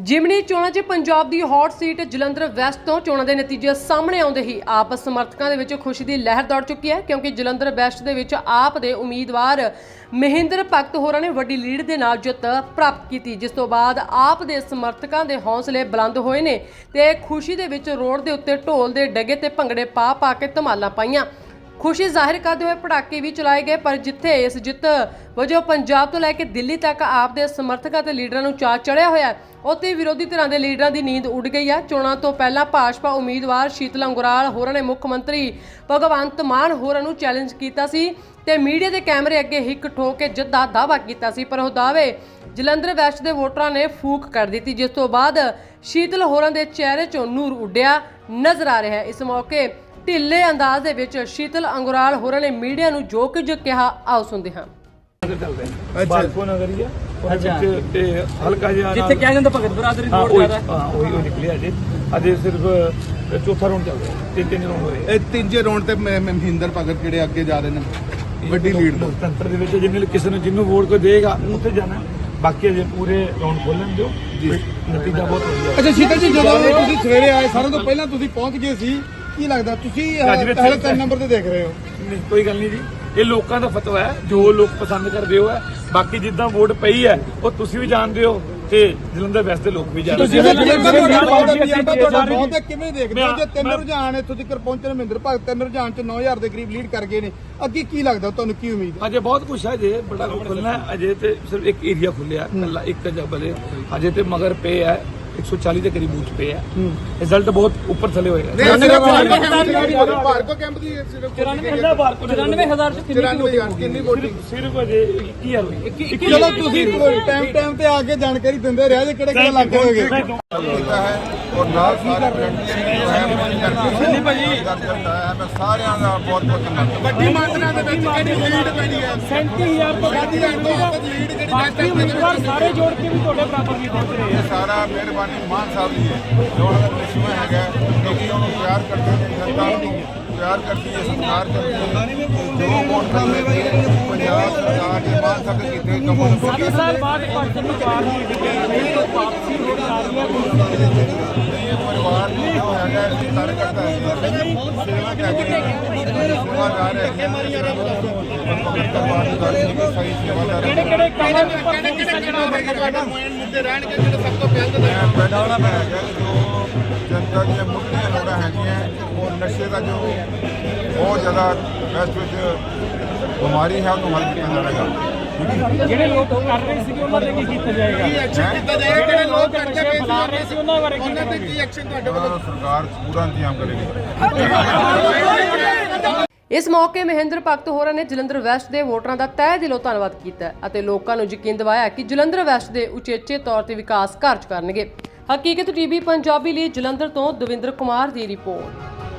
ਜਿਮਨੀ ਚੋਣਾਂ 'ਚ ਪੰਜਾਬ ਦੀ ਹੌਟ ਸੀਟ ਜਲੰਧਰ ਵੈਸਟ ਤੋਂ ਚੋਣਾਂ ਦੇ ਨਤੀਜੇ ਸਾਹਮਣੇ ਆਉਂਦੇ ਹੀ ਆਪ ਸਮਰਥਕਾਂ ਦੇ ਵਿੱਚ ਖੁਸ਼ੀ ਦੀ ਲਹਿਰ ਦੌੜ ਚੁੱਕੀ ਹੈ, ਕਿਉਂਕਿ ਜਲੰਧਰ ਵੈਸਟ ਦੇ ਵਿੱਚ ਆਪ ਦੇ ਉਮੀਦਵਾਰ ਮਹਿੰਦਰ ਭਗਤ ਹੋਰਾਂ ਨੇ ਵੱਡੀ ਲੀਡ ਦੇ ਨਾਲ ਜਿੱਤ ਪ੍ਰਾਪਤ ਕੀਤੀ, ਜਿਸ ਤੋਂ ਬਾਅਦ ਆਪ ਦੇ ਸਮਰਥਕਾਂ ਦੇ ਹੌਸਲੇ ਬੁਲੰਦ ਹੋਏ ਨੇ ਤੇ ਖੁਸ਼ੀ ਦੇ ਵਿੱਚ ਰੋਡ ਦੇ ਉੱਤੇ ਢੋਲ ਦੇ ਡਗੇ ਤੇ ਭੰਗੜੇ ਪਾ ਪਾ ਕੇ ਧਮਾਲਾਂ ਪਾਈਆਂ। ਖੁਸ਼ੀ ਜ਼ਾਹਿਰ ਕਰਦੇ ਹੋਏ ਪਟਾਕੇ ਵੀ ਚਲਾਏ ਗਏ, ਪਰ ਜਿੱਥੇ ਇਸ ਜਿੱਤ ਵਜੋਂ ਪੰਜਾਬ ਤੋਂ ਲੈ ਕੇ ਦਿੱਲੀ ਤੱਕ ਆਪ ਦੇ ਸਮਰਥਕਾਂ ਤੇ ਲੀਡਰਾਂ ਨੂੰ ਚਾਅ ਚੜਿਆ ਹੋਇਆ ਉੱਥੇ ਵਿਰੋਧੀ ਧਿਰਾਂ ਦੇ ਲੀਡਰਾਂ ਦੀ ਨੀਂਦ ਉੱਡ ਗਈ ਹੈ। ਚੋਣਾਂ ਤੋਂ ਪਹਿਲਾਂ ਭਾਜਪਾ ਉਮੀਦਵਾਰ ਸ਼ੀਤਲ ਅੰਗੁਰਾਲ ਹੋਰਾਂ ਨੇ ਮੁੱਖ ਮੰਤਰੀ ਭਗਵੰਤ ਮਾਨ ਹੋਰਾਂ ਨੂੰ ਚੈਲੰਜ ਕੀਤਾ ਸੀ ਤੇ ਮੀਡੀਆ ਦੇ ਕੈਮਰੇ ਅੱਗੇ ਹਿੱਕ ਠੋਕ ਕੇ ਜਿੱਤ ਦਾ ਦਾਅਵਾ ਕੀਤਾ ਸੀ, ਪਰ ਉਹ ਦਾਅਵੇ ਜਲੰਧਰ ਵੈਸਟ ਦੇ ਵੋਟਰਾਂ ਨੇ ਫੂਕ ਕਰ ਦਿੱਤੀ, ਜਿਸ ਤੋਂ ਬਾਅਦ ਸ਼ੀਤਲ ਹੋਰਾਂ ਦੇ ਚਿਹਰੇ 'ਚੋਂ ਨੂਰ ਉੱਡਿਆ, ਨਜ਼ਰ ਆ ਰਿਹਾ ਹੈ। ਇਸ ਮੌਕੇ ਢਿੱਲੇ ਅੰਦਾਜ਼ ਦੇ ਵਿੱਚ ਸ਼ੀਤਲ ਅੰਗੁਰਾਲ ਹੋਰਾਂ ਨੇ ਮੀਡੀਆ ਨੂੰ ਜੋ ਕੁਝ ਕਿਹਾ ਆਓ ਸੁਣਦੇ ਹਾਂ। ਬਾਲਕੋ ਨਗਰੀ ਆ ਉਹਦੇ ਵਿੱਚ ਤੇ ਹਲਕਾ ਜਿਹਾ ਜਿੱਥੇ ਕਿਹਾ ਜਾਂਦਾ ਭਗਤ ਬਰਾਦਰੀ ਹਾਂ ਰੋਡ ਉਹੀ ਜ਼ਿਆਦਾ। ਹਾਂ ਉਹੀ ਉਹ ਨਿਕਲਿਆ ਜੀ ਅਜੇ। ਸਿਰਫ ਅ, ਚੌਥਾ ਰਾਉਂਡ ਚੱਲ ਰਿਹਾ। ਤਿੰਨ ਤਿੰਨ ਰਾਉਂਡ ਹੋਏ ਇਹ ਤੀਜੇ ਰੌਂਡ ਤੇ ਮ- ਮ- ਮਹਿੰਦਰ ਭਗਤ ਜਿਹੜੇ ਅੱਗੇ ਜਾ ਰਹੇ ਨੇ ਵੱਡੀ ਲੀਡ ਤੋਂ। ਲੋਕਤੰਤਰ ਦੇ ਵਿੱਚ ਜਿੰਨੇ ਕਿਸੇ ਨੂੰ ਜਿੰਨੂੰ ਵੋਟ ਕੋਈ ਦੇਗਾ ਉੱਥੇ ਜਾਣਾ ਹੈ। ਬਾਕੀ ਅਜੇ ਪੂਰੇ ਰਾਉਂਡ ਖੋਲਣ ਦਿਓ। ਨਤੀਜਾ ਬਹੁਤ ਵਧੀਆ। ਅੱਛਾ ਸ਼ੀਤਲ ਜੀ ਜਦੋਂ ਤੁਸੀਂ ਸਵੇਰੇ ਆਏ ਸਾਰਿਆਂ ਤੋਂ ਪਹਿਲਾਂ ਤੁਸੀਂ ਪਹੁੰਚ ਗਏ ਸੀ। ਕੀ ਲੱਗਦਾ ਤੁਸੀਂ ਅੱਜ ਵੀ ਪਹਿਲੇ ਤਿੰਨ ਨੰਬਰ ਤੇ ਦੇਖ ਰਹੇ ਹੋ। ਨਹੀਂ ਕੋਈ ਗੱਲ ਨਹੀਂ ਜੀ। ਇਹ ਲੋਕਾਂ ਦਾ ਫਤਵਾ ਹੈ ਜੋ ਲੋਕ ਪਸੰਦ ਕਰਦੇ ਹੋ ਹੈ। ਬਾਕੀ ਜਿੱਦਾਂ ਵੋਟ ਪਈ ਹੈ ਉਹ ਤੁਸੀਂ ਵੀ ਜਾਣਦੇ ਹੋ ਤੇ ਜਲੰਧਰ ਵੈਸਟ ਦੇ ਲੋਕ ਵੀ ਜਾਣਦੇ ਤੁਸੀਂ ਬਹੁਤ ਕਿਵੇਂ ਦੇਖਦੇ ਹੋ? ਜੇ ਤਿੰਨ ਰੁਝਾਨ ਇੱਥੋਂ ਤੱਕ ਪਹੁੰਚੇ ਨੇ ਮਹਿੰਦਰ ਭਗਤ ਤਿੰਨ ਰੁਝਾਨ ਚ 9000 ਦੇ ਕਰੀਬ ਲੀਡ ਕਰ ਗਏ ਨੇ। ਅੱਗੇ ਕੀ ਲੱਗਦਾ ਤੁਹਾਨੂੰ ਕੀ ਉਮੀਦ ਅਜੇ ਬਹੁਤ ਕੁਛ ਹੈ ਅਜੇ ਬੜਾ ਖੁੱਲਣਾ ਅਜੇ ਤੇ ਸਿਰਫ ਇੱਕ ਏਰੀਆ ਖੁੱਲਿਆ ਕੱਲਾ ਇੱਕ ਜਬਲ ਅਜੇ ਤੇ ਮਗਰ ਪੇ ਹੈ। 140 ਦੇ ਕਰੀਬ ਬੂਥ ਪੇ ਹੈ। ਰਿਜ਼ਲਟ ਬਹੁਤ ਉੱਪਰ ਥੱਲੇ ਹੋਏਗਾ ਭਾਰਗੋ ਕੈਂਪ ਦੀ ਸਿਰਫ 94000 ਬਾਰ 94000 ਚ ਕਿੰਨੀ 94000 ਵੋਟਿੰਗ ਸਿਰਫ ਅਜੇ 21000 ਹੋਈ। ਚਲੋ ਤੁਸੀਂ ਟਾਈਮ ਟਾਈਮ ਤੇ ਆ ਕੇ ਜਾਣਕਾਰੀ ਦਿੰਦੇ ਰਹੇ ਜੇ ਕਿਹੜੇ ਕਿਹੜੇ ਇਲਾਕੇ ਹੋਗੇ। ਹੈ ਔਰ ਨਾਲ ਸਾਰੇ ਹੈ ਮੇਰੀ ਕਰਨੀ ਭਾਜੀ ਹੈ। ਮੈਂ ਸਾਰਿਆਂ ਦਾ ਬਹੁਤ ਬਹੁਤ ਧੰਨਵਾਦ। ਵੱਡੀ ਮਾਤਰਾ ਦੇ ਵਿੱਚ ਕਿਹੜੀ ਲੀਡ ਪੈਣੀ ਹੈ? 37000 ਤੋਂ ਵੱਧ ਲੀਡ ਉਮੀਦਵਾਰ ਸਾਰੇ ਜੋੜ ਕੇ ਵੀ ਤੁਹਾਡੇ ਬਰਾਬਰ ਨਹੀਂ ਪਹੁੰਚ ਰਹੇ ਇਹ ਸਾਰਾ ਮਿਹਰਬਾਨੀ ਮਾਨ ਸਾਹਿਬ ਦੀ ਹੈ ਜੋ ਉਹਨਾਂ ਦਾ ਕ੍ਰਿਸ਼ਮਾ ਹੈਗਾ ਕਿਉਂਕਿ ਉਹਨੂੰ ਪਿਆਰ ਕਰਦੇ ਨੇ ਜਨਤਾ ਨੂੰ ਪਿਆਰ ਕਰਦੀ ਹੈ ਸਤਿਕਾਰ ਕਰਦੀ ਹੈ। ਜੋ ਵੋਟ ਨੇ ਪੰਜਾਬ ਸਰਕਾਰ ਦੇ ਮਾਨ ਸਾਹਿਬ ਦੇ ਕੀਤੇ ਕੰਮਾਂ ਨੂੰ 7 ਸਾਲ ਬਾਅਦ ਭਗਤ ਨੂੰ ਚਾਰ ਨਹੀਂ ਦਿੱਤੇ ਵਾਪਸੀ ਹੋ ਰਹੀ ਹੈ ਪਰਿਵਾਰ ਨੂੰ ਜੋ ਹੈਗਾ ਇਹ ਸਾਰੇ ਕਰਦਾ ਹੈ ਸੇਵਾ ਕਰਦੇ ਹੈ ਸਹੀ ਸੇਵਾਦਾਰ ਹੈ ਕਿਹੜੇ ਕਿਹੜੇ ਕੰਮਾਂ ਦੇ ਉੱਪਰ ਫੋਕਸ ਕਰਨਾ ਹੋਵੇਗਾ ਤੁਹਾਡਾ ਮੁੱਦੇ ਰਹਿਣਗੇ ਜਿਹੜੇ ਸਭ ਤੋਂ ਪਹਿਲਾਂ ਮੈਂ ਪਹਿਲਾਂ ਵਾਲਾ ਮੈਂ ਹੈਗਾ ਜੋ ਜਨਤਾ ਦੀਆਂ ਮੁੱਢਲੀਆਂ ਲੋੜਾਂ ਹੈਗੀਆਂ ਉਹ ਨਸ਼ੇ ਦਾ ਜੋ ਬਹੁਤ ਜ਼ਿਆਦਾ ਇਸ ਵਿੱਚ ਬਿਮਾਰੀ ਹੈ ਉਹਨੂੰ ਹੱਲ ਕੀਤਾ ਜਾਵੇਗਾ ਜਿਹੜੇ ਲੋਕ ਕਰ ਰਹੇ ਸੀ ਉਹਨਾਂ ਤੇ ਕੀ ਕੀਤਾ ਜਾਏਗਾ? ਐਕਸ਼ਨ ਕੀਤਾ ਜਾਏਗਾ? ਜਿਹੜੇ ਲੋਕ ਕਰਦੇ ਪਏ ਬੁਲਾ ਰਹੇ ਸੀ ਉਹਨਾਂ ਬਾਰੇ ਕੀ ਉਹਨਾਂ ਤੇ ਕੀ ਐਕਸ਼ਨ ਤੁਹਾਡੇ ਦਾ ਸਰਕਾਰ ਪੂਰਾ ਇੰਤਜ਼ਾਮ ਕਰੇਗੀ। ਇਸ ਮੌਕੇ ਮਹਿੰਦਰ ਭਗਤ ਹੋਰਾਂ ਨੇ ਜਲੰਧਰ ਵੈਸਟ ਦੇ ਵੋਟਰਾਂ ਦਾ ਤਹਿ ਦਿਲੋਂ ਧੰਨਵਾਦ ਕੀਤਾ ਅਤੇ ਲੋਕਾਂ ਨੂੰ ਯਕੀਨ ਦਿਵਾਇਆ ਕਿ ਜਲੰਧਰ ਵੈਸਟ ਦੇ ਉਚੇਚੇ ਤੌਰ ਤੇ ਵਿਕਾਸ ਕਾਰਜ ਕਰਨਗੇ। ਹਕੀਕਤ ਟੀਵੀ ਪੰਜਾਬੀ ਲਈ ਜਲੰਧਰ ਤੋਂ ਦਵਿੰਦਰ ਕੁਮਾਰ ਦੀ ਰਿਪੋਰਟ।